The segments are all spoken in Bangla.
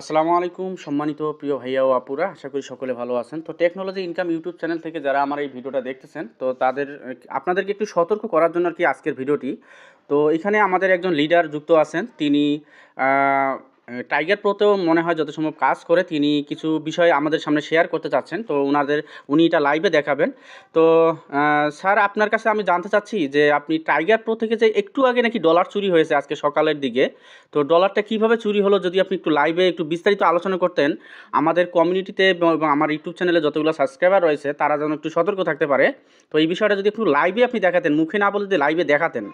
আসসালামু আলাইকুম, সম্মানিত প্রিয় ভাইয়া ও আপুরা, আশা করি সকলে ভালো আছেন। তো টেকনোলজি ইনকাম ইউটিউব চ্যানেল থেকে যারা আমার এই ভিডিওটা দেখতেছেন, তো তাদের, আপনাদেরকে একটু সতর্ক করার জন্য আর কি আজকের ভিডিওটি। তো এখানে আমাদের একজন লিডার যুক্ত আছেন, তিনি টাইগার প্রোতেও মনে হয় যত সম্ভব কাজ করে। তিনি কিছু বিষয় আমাদের সামনে শেয়ার করতে চাচ্ছেন। তো ওনাদের উনি এটা লাইভে দেখাবেন। তো স্যার, আপনার কাছে আমি জানতে চাচ্ছি যে আপনি টাইগার প্রো থেকে যে একটু আগে নাকি ডলার চুরি হয়েছে আজকে সকালের দিকে। তো ডলারটা কীভাবে চুরি হলো যদি আপনি একটু লাইভে একটু বিস্তারিত আলোচনা করতেন। আমাদের কমিউনিটিতে এবং আমার ইউটিউব চ্যানেলে যতগুলো সাবস্ক্রাইবার রয়েছে, তারা যেন একটু সতর্ক থাকতে পারে। তো এই বিষয়টা যদি একটু লাইভে আপনি দেখাতেন, মুখে না বলে যদি লাইভে দেখাতেন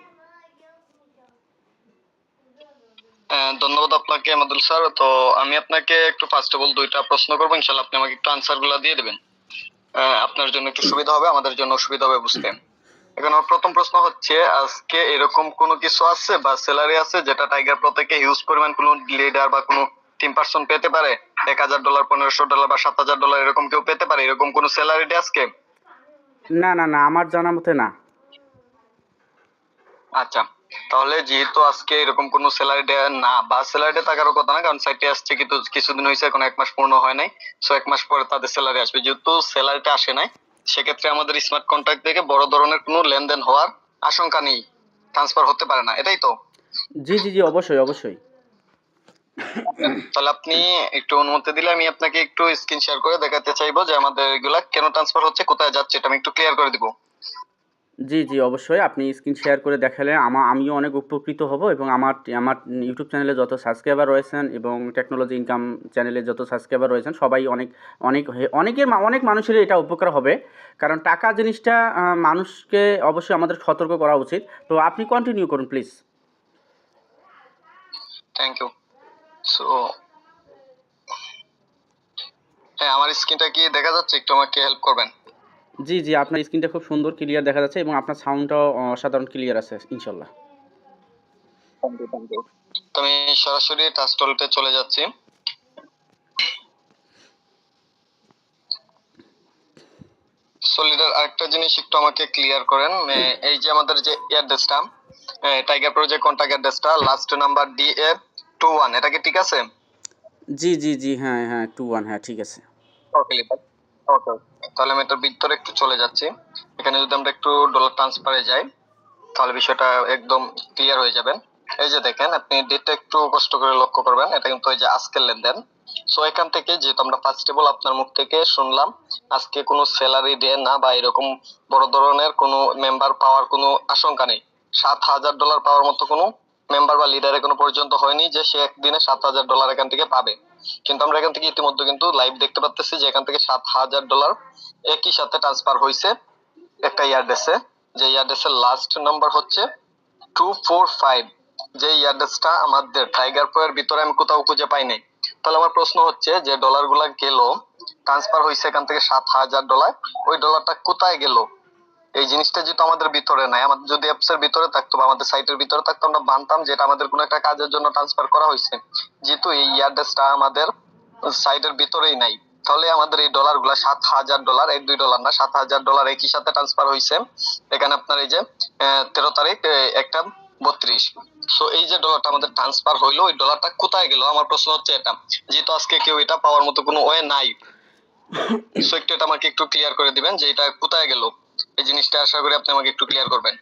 হ্যাঁ, ধন্যবাদ আপনাকে আমাদুল স্যার। তো আমি আপনাকে একটু ফার্স্ট অফ অল দুইটা প্রশ্ন করব। ইনশাল্লাহ আপনি আমাকে একটু আনসারগুলা দিয়ে দেবেন। আপনার জন্য একটু সুবিধা হবে আমাদের জন্য সুবিধা হবে বুঝতে। এখন আমার প্রথম প্রশ্ন হচ্ছে আজকে এরকম কোনো কিছু আছে বা স্যালারি আছে যেটা টাইগার প্রো থেকে হিউজ পরিমাণ কোনো লিডার বা কোনো টিম পার্সন পেতে পারে? এক হাজার ডলার পনেরোশো ডলার বা সাত হাজার ডলার এরকম কেউ পেতে পারে? এরকম কোনো স্যালারি আজকে? না না না আমার জানা মতে না। আচ্ছা। তাহলে যেহেতু আজকে এরকম কোনো স্যালারি না বা স্যালারি থাকারও কথা না কারণ সাইটে আসছে কিন্তু কিছুদিন হয়েছে এখন এক মাস পূর্ণ হয় নাই। সো এক মাস পরে তাদের স্যালারি আসবে। যেহেতু স্যালারিটা আসে নাই সেক্ষেত্রে আমাদের স্মার্ট কন্ট্রাক্ট থেকে বড় ধরনের কোনো লেনদেন হওয়ার আশঙ্কা নেই। ট্রান্সফার হতে পারে না এটাই তো। জি জি জি অবশ্যই অবশ্যই। তাহলে আপনি একটু অনুমতি দিলে আমি আপনাকে একটু স্ক্রিন শেয়ার করে দেখাতে চাইব যে আমাদের এগুলা কেন ট্রান্সফার হচ্ছে কোথায় যাচ্ছে এটা আমি একটু ক্লিয়ার করে দিব। জি জি, অবশ্যই। আপনি স্ক্রিন শেয়ার করে দেখালে আমা, আমিও অনেক উপকৃত হব এবং আমার আমার ইউটিউব চ্যানেলে যত সাবস্ক্রাইবার রয়েছেন এবং টেকনোলজি ইনকাম চ্যানেলে যত সাবস্ক্রাইবার রয়েছেন, সবাই অনেক অনেক অনেকের অনেক মানুষের এটা উপকার হবে। কারণ টাকা জিনিসটা মানুষকে অবশ্যই আমাদের সতর্ক করা উচিত। তো আপনি কন্টিনিউ করুন প্লিজ থ্যাংক ইউ সো হ্যাঁ আমার স্ক্রিনটা কি দেখা যাচ্ছে? একটু আমাকে হেল্প করবেন। জি জি আপনার স্ক্রিনটা খুব সুন্দর ক্লিয়ার দেখা যাচ্ছে এবং আপনার সাউন্ডটাও অসাধারণ ক্লিয়ার আছে ইনশাল্লাহ। আমি সরাসরি টাস্টলতে চলে যাচ্ছি। সলিডার আরেকটা জিনিস একটু আমাকে ক্লিয়ার করেন এই যে আমাদের যে অ্যাড্রেসটা টাইগার প্রো যে কন্ট্যাক্ট অ্যাড্রেসটা last number D A two one এটা কি ঠিক আছে? জি জি জি হ্যাঁ হ্যাঁ টু ওয়ান হ্যাঁ ঠিক আছে। ওকে ওকে তাহলে আমি এটার ভিতরে একটু চলে যাচ্ছি। এখানে যদি আমরা একটু ডলার ট্রান্সফারে যাই, তাহলে বিষয়টা একদম ক্লিয়ার হয়ে যাবে। এই যে দেখেন, আপনি ডেটটা একটু কষ্ট করে লক্ষ্য করবেন। এটা কিন্তু এই যে আজকের লেনদেন। সো এখান থেকে যেহেতু আমরা ফার্স্ট অফ অল আপনার মুখ থেকে শুনলাম, আজকে কোনো স্যালারি ডে না বা এরকম বড় ধরনের কোনো মেম্বার পাওয়ার কোনো আশঙ্কা নেই। সাত হাজার ডলার পাওয়ার মতো কোনো মেম্বার বা লিডার এখনও পর্যন্ত হয়নি যে সে একদিনে সাত হাজার ডলার এখান থেকে পাবে। কিন্তু আমরা এখান থেকে ইতিমধ্যে কিন্তু লাইভ দেখতে পাচ্ছি যে এখান থেকে সাত হাজার ডলার একই সাথে ট্রান্সফার হয়েছে একটা ইয়ারডেসে যে ইয়ারডেসের লাস্ট নাম্বার হচ্ছে টু ফোর ফাইভ যে ইয়ারডেসটা আমাদের টাইগার প্রো এর ভিতরে আমি কোথাও খুঁজে পাই নাই। তাহলে আমার প্রশ্ন হচ্ছে যে ডলারগুলা গেল ট্রান্সফার হয়েছে এখান থেকে সাত হাজার ডলার ওই ডলারটা কোথায় গেল? এই জিনিসটা যেহেতু আমাদের ভিতরে নাই আমাদের যদি অ্যাপস এর ভিতরে থাকতো বা আমাদের সাইটের ভিতরে থাকতো আমরা মানতাম যে এটা আমাদের কোনো একটা কাজের জন্য ট্রান্সফার করা হয়েছে। যেহেতু এই ইয়ারডেসটা আমাদের সাইটের ভিতরেই নাই তাহলে আমাদের এই ডলারগুলা সাত হাজার ডলার এক দুই ডলার না সাত হাজার ডলার একই সাথে ট্রান্সফার হয়েছে। এখানে আপনার এই যে তেরো তারিখ একটা বত্রিশ। সো এই যে ডলারটা আমাদের ট্রান্সফার হইল ওই ডলারটা কোথায় গেল? আমার প্রশ্ন হচ্ছে এটা। যেহেতু আজকে কেউ এটা পাওয়ার মতো কোনো ওয়ে নাই। সো একটু এটা আমাকে একটু ক্লিয়ার করে দিবেন যে এটা কোথায় গেল? এই জিনিসটা আশা করি আপনি আমাকে একটু ক্লিয়ার করবেন।